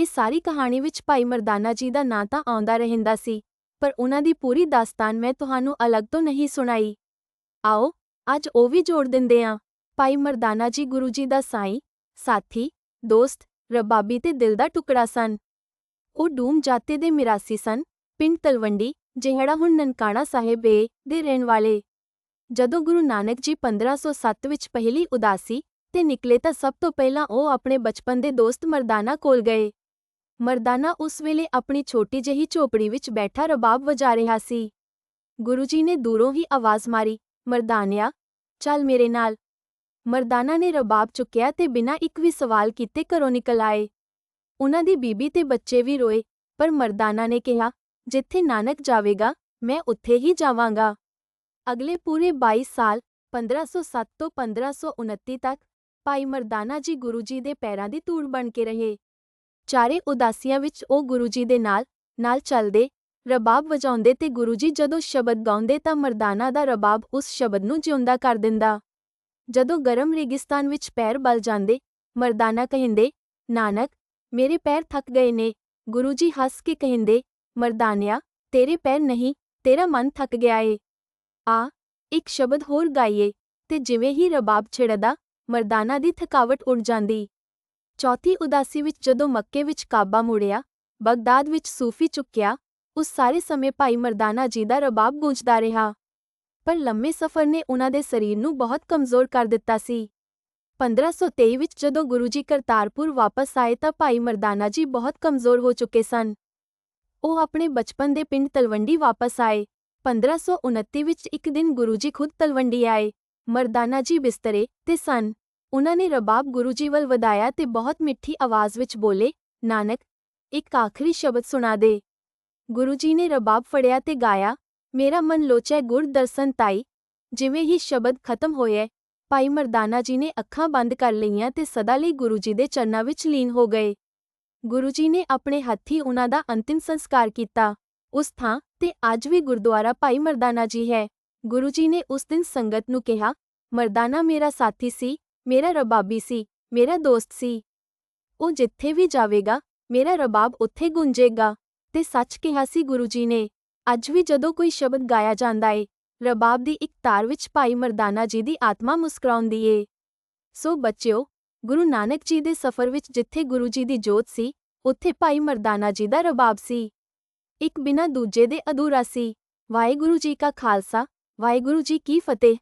ਇਹ ਸਾਰੀ ਕਹਾਣੀ ਵਿੱਚ ਭਾਈ ਮਰਦਾਨਾ ਜੀ ਦਾ ਨਾਂ ਤਾਂ ਆਉਂਦਾ ਰਹਿੰਦਾ ਸੀ, ਪਰ ਉਹਨਾਂ ਦੀ ਪੂਰੀ ਦਾਸਤਾਨ ਮੈਂ ਤੁਹਾਨੂੰ ਅਲੱਗ ਤੋਂ ਨਹੀਂ ਸੁਣਾਈ। ਆਓ, ਅੱਜ ਉਹ ਵੀ ਜੋੜ ਦਿੰਦੇ ਆਂ ਭਾਈ ਮਰਦਾਨਾ ਜੀ ਗੁਰੂ ਜੀ ਦਾ ਸਾਈਂ, ਸਾਥੀ, ਦੋਸਤ, ਰਬਾਬੀ ਤੇ ਦਿਲ ਦਾ ਟੁਕੜਾ ਸਨ। ਉਹ ਡੂਮ ਜਾਤੇ ਦੇ ਮਿਰਾਸੀ ਸਨ, ਪਿੰਡ ਤਲਵੰਡੀ, ਜਿਹੜਾ ਹੁਣ ਨਨਕਾਣਾ ਸਾਹਿਬ ਏ, ਦੇ ਰਹਿਣ ਵਾਲੇ। ਜਦੋਂ ਗੁਰੂ ਨਾਨਕ ਜੀ 1507 ਵਿੱਚ ਪਹਿਲੀ ਉਦਾਸੀ ਤੇ ਨਿਕਲੇ ਤਾਂ ਸਭ ਤੋਂ ਪਹਿਲਾਂ ਉਹ ਆਪਣੇ ਬਚਪਨ ਦੇ ਦੋਸਤ ਮਰਦਾਨਾ ਕੋਲ ਗਏ। ਮਰਦਾਨਾ ਉਸ ਵੇਲੇ ਆਪਣੀ ਛੋਟੀ ਜਿਹੀ ਝੋਪੜੀ ਵਿੱਚ ਬੈਠਾ ਰਬਾਬ ਵਜਾ ਰਿਹਾ ਸੀ। ਗੁਰੂ ਜੀ ਨੇ ਦੂਰੋਂ ਹੀ ਆਵਾਜ਼ ਮਾਰੀ, ਮਰਦਾਨਿਆ, ਚੱਲ ਮੇਰੇ ਨਾਲ। ਮਰਦਾਨਾ ਨੇ ਰਬਾਬ ਚੁੱਕਿਆ ਤੇ ਬਿਨਾਂ ਇੱਕ ਵੀ ਸਵਾਲ ਕੀਤੇ ਘਰੋਂ ਨਿਕਲ ਆਏ। ਉਹਨਾਂ ਦੀ ਬੀਬੀ ਤੇ ਬੱਚੇ ਵੀ ਰੋਏ, ਪਰ ਮਰਦਾਨਾ ਨੇ ਕਿਹਾ, ਜਿੱਥੇ ਨਾਨਕ ਜਾਵੇਗਾ, ਮੈਂ ਉੱਥੇ ਹੀ ਜਾਵਾਂਗਾ। ਅਗਲੇ ਪੂਰੇ 22 ਸਾਲ 1507 ਤੋਂ 1529 ਤੱਕ, ਭਾਈ ਮਰਦਾਨਾ ਜੀ ਗੁਰੂ ਜੀ ਦੇ ਪੈਰਾਂ ਦੀ ਧੂੜ ਬਣ ਕੇ ਰਹੇ। ਚਾਰੇ ਉਦਾਸੀਆਂ ਵਿੱਚ ਉਹ ਗੁਰੂ ਜੀ ਦੇ ਨਾਲ ਨਾਲ ਚੱਲਦੇ, ਰਬਾਬ ਵਜਾਉਂਦੇ ਤੇ ਗੁਰੂ ਜੀ ਜਦੋਂ ਸ਼ਬਦ ਗਾਉਂਦੇ ਤਾਂ ਮਰਦਾਨਾ ਦਾ ਰਬਾਬ ਉਸ ਸ਼ਬਦ ਨੂੰ ਜਿਉਂਦਾ ਕਰ ਦਿੰਦਾ। ਜਦੋਂ ਗਰਮ ਰੇਗਿਸਤਾਨ ਵਿੱਚ ਪੈਰ ਬਲ ਜਾਂਦੇ, ਮਰਦਾਨਾ ਕਹਿੰਦੇ, ਨਾਨਕ, ਮੇਰੇ ਪੈਰ ਥੱਕ ਗਏ ਨੇ। ਗੁਰੂ ਜੀ ਹੱਸ ਕੇ ਕਹਿੰਦੇ, ਮਰਦਾਨਿਆ, ਤੇਰੇ ਪੈਰ ਨਹੀਂ, ਤੇਰਾ ਮਨ ਥੱਕ ਗਿਆ ਏ। ਆ, ਇੱਕ ਸ਼ਬਦ ਹੋਰ ਗਾਈਏ ਤੇ ਜਿਵੇਂ ਹੀ ਰਬਾਬ ਛਿੜਦਾ, ਮਰਦਾਨਾ ਦੀ ਥਕਾਵਟ ਉੱਡ ਜਾਂਦੀ। ਚੌਥੀ ਉਦਾਸੀ ਵਿੱਚ ਜਦੋਂ ਮੱਕੇ ਵਿੱਚ ਕਾਬਾ ਮੁੜਿਆ, ਬਗਦਾਦ ਵਿੱਚ ਸੂਫੀ ਚੁੱਕਿਆ, ਉਸ ਸਾਰੇ ਸਮੇਂ ਭਾਈ ਮਰਦਾਨਾ ਜੀ ਦਾ ਰਬਾਬ ਗੂੰਜਦਾ ਰਿਹਾ। ਪਰ ਲੰਮੇ ਸਫ਼ਰ ਨੇ ਉਹਨਾਂ ਦੇ ਸਰੀਰ ਨੂੰ ਬਹੁਤ ਕਮਜ਼ੋਰ ਕਰ ਦਿੱਤਾ ਸੀ। 1523 ਵਿੱਚ ਜਦੋਂ ਗੁਰੂ ਜੀ ਕਰਤਾਰਪੁਰ ਵਾਪਸ ਆਏ ਤਾਂ ਭਾਈ ਮਰਦਾਨਾ ਜੀ ਬਹੁਤ ਕਮਜ਼ੋਰ ਹੋ ਚੁੱਕੇ ਸਨ। ਉਹ ਆਪਣੇ ਬਚਪਨ ਦੇ ਪਿੰਡ ਤਲਵੰਡੀ ਵਾਪਸ ਆਏ। 1529 ਵਿੱਚ ਇੱਕ ਦਿਨ ਗੁਰੂ ਜੀ ਖੁਦ ਤਲਵੰਡੀ ਆਏ। ਮਰਦਾਨਾ ਜੀ ਬਿਸਤਰੇ ਤੇ ਸਨ। ਉਹਨਾਂ ਨੇ ਰਬਾਬ ਗੁਰੂ ਜੀ ਵੱਲ ਵਧਾਇਆ ਤੇ ਬਹੁਤ ਮਿੱਠੀ ਆਵਾਜ਼ ਵਿੱਚ ਬੋਲੇ, ਨਾਨਕ, ਇੱਕ ਆਖਰੀ ਸ਼ਬਦ ਸੁਣਾ ਦੇ। ਗੁਰੂ ਜੀ ਨੇ ਰਬਾਬ ਫੜਿਆ ਤੇ ਗਾਇਆ, ਮੇਰਾ ਮਨ ਲੋਚੈ ਗੁਰ ਦਰਸ਼ਨ ਤਾਈ, ਜਿਵੇਂ ਹੀ ਸ਼ਬਦ ਖਤਮ ਹੋਇਆ ਭਾਈ ਮਰਦਾਨਾ ਜੀ ਨੇ ਅੱਖਾਂ ਬੰਦ ਕਰ ਲਈਆਂ ਤੇ ਸਦਾ ਲਈ ਗੁਰੂ ਜੀ ਦੇ ਚਰਨਾਂ ਵਿੱਚ ਲੀਨ ਹੋ ਗਏ। ਗੁਰੂ ਜੀ ਨੇ ਆਪਣੇ ਹੱਥੀ ਉਹਨਾਂ ਦਾ ਅੰਤਿਮ ਸੰਸਕਾਰ ਕੀਤਾ। ਉਸ ਥਾਂ ਤੇ ਅੱਜ ਵੀ ਗੁਰਦੁਆਰਾ ਭਾਈ ਮਰਦਾਨਾ ਜੀ ਹੈ। ਗੁਰੂ ਜੀ ਨੇ ਉਸ ਦਿਨ ਸੰਗਤ ਨੂੰ ਕਿਹਾ, ਮਰਦਾਨਾ ਮੇਰਾ ਸਾਥੀ ਸੀ ਮੇਰਾ ਰਬਾਬੀ ਸੀ, ਮੇਰਾ ਦੋਸਤ ਸੀ। ਉਹ ਜਿੱਥੇ ਵੀ ਜਾਵੇਗਾ, ਮੇਰਾ ਰਬਾਬ ਉੱਥੇ ਗੁੰਜੇਗਾ। ਤੇ ਸੱਚ ਕਿਹਾ ਸੀ ਗੁਰੂ ਜੀ ਨੇ, ਅੱਜ ਵੀ ਜਦੋਂ ਕੋਈ ਸ਼ਬਦ ਗਾਇਆ ਜਾਂਦਾ ਏ, ਰਬਾਬ ਦੀ ਇੱਕ ਤਾਰ ਵਿੱਚ ਭਾਈ ਮਰਦਾਨਾ ਜੀ ਦੀ ਆਤਮਾ ਮੁਸਕਰਾਉਂਦੀ ਏ। ਸੋ ਬੱਚਿਓ, ਗੁਰੂ ਨਾਨਕ ਜੀ ਦੇ ਸਫ਼ਰ ਵਿੱਚ ਜਿੱਥੇ ਗੁਰੂ ਜੀ ਦੀ ਜੋਤ ਸੀ, ਉੱਥੇ ਭਾਈ ਮਰਦਾਨਾ ਜੀ ਦਾ ਰਬਾਬ ਸੀ। ਇੱਕ ਬਿਨਾਂ ਦੂਜੇ ਦੇ ਅਧੂਰਾ ਸੀ। ਵਾਹਿਗੁਰੂ ਜੀ ਕਾ ਖਾਲਸਾ, ਵਾਹਿਗੁਰੂ ਜੀ ਕੀ ਫਤਿਹ।